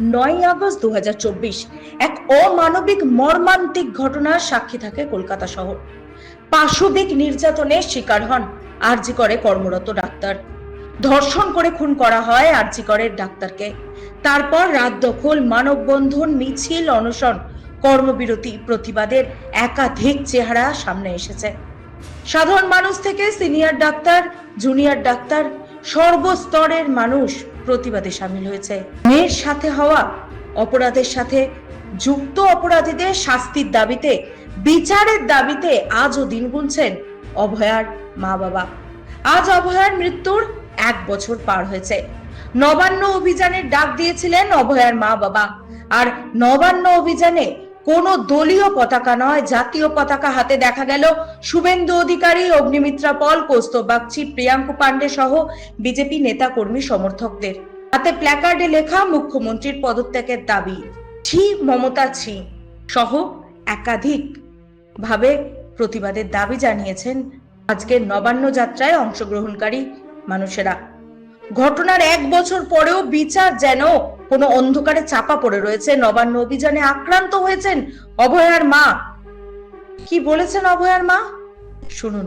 নয় আগস্ট দু এক অমানবিক মর্মান্তিক ঘটনার সাক্ষী থাকে কলকাতা শহর। পাশবিক নির্যাতনের শিকার হন আরজি করে কর্মরত ডাক্তার। ধর্ষণ করে খুন করা হয় আরজি করের ডাক্তারকে। তারপর রাত দখল, মানববন্ধন, মিছিল, অনশন, কর্মবিরতি, প্রতিবাদের একাধিক চেহারা সামনে এসেছে। সাধারণ মানুষ থেকে সিনিয়র ডাক্তার, জুনিয়র ডাক্তার সর্বস্তরের মানুষ প্রতিবাদে সামিল হয়েছে। মেয়ের সাথে হওয়া অপরাধের সাথে যুক্ত অপরাধীদের শাস্তির দাবিতে, বিচারের দাবিতে আজও দিন গুনছেন অভয়ার মা বাবা আজ অভয়ার মৃত্যুর এক বছর পার হয়েছে। নবান্ন অভিযানের ডাক দিয়েছিলেন অভয়ার মা বাবা আর নবান্ন অভিযানে কোনো দলীয় পতাকা নয়, জাতীয় পতাকা হাতে দেখা গেল। শুভেন্দু অধিকারী, অগ্নিমিত্রা পল, কৌস্তব বাগচি, প্রিয়াঙ্কু পান্ডে সহ বিজেপি নেতা কর্মী সমর্থকদের। হাতে প্ল্যাকার্ডে লেখা, মুখ্যমন্ত্রীর পদত্যাগের দাবি ছি মমতা ছি সহ একাধিক ভাবে প্রতিবাদের দাবি জানিয়েছেন আজকের নবান্ন যাত্রায় অংশগ্রহণকারী মানুষেরা। ঘটনার এক বছর পরেও বিচার যেন কোনো অন্ধকারে চাপা পড়ে রয়েছে নবান্ন অভিযানে আক্রান্ত হয়েছেন অভয়ার মা। কি বলেছেন অভয়ার মা? শুনুন।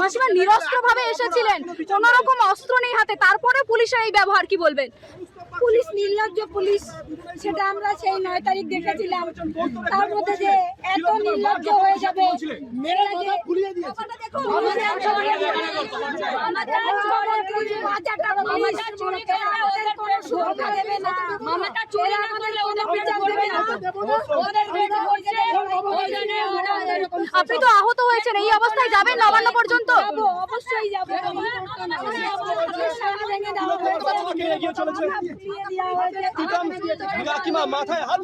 মাসিমা নিরস্ত্র ভাবে এসেছিলেন। কোন রকম অস্ত্র নেই হাতে তারপরে পুলিশের এই ব্যবহার কি বলবেন? পুলিশ নির্লজ্জ পুলিশ সেটা আমরা সেই নয় তারিখ দেখেছিলাম। তার মধ্যে যে এত নির্লজ্জ হয়ে যাবে মেরে মাথা কোনো সুরক্ষা দেবে না। বিচার দেবে না। ওদের বলছে আপনি তো আহত হয়েছেন এই অবস্থায় যাবেন নবান্ন পর্যন্ত? যাব অবশ্যই যাব। কাকিমা মাথায় হাত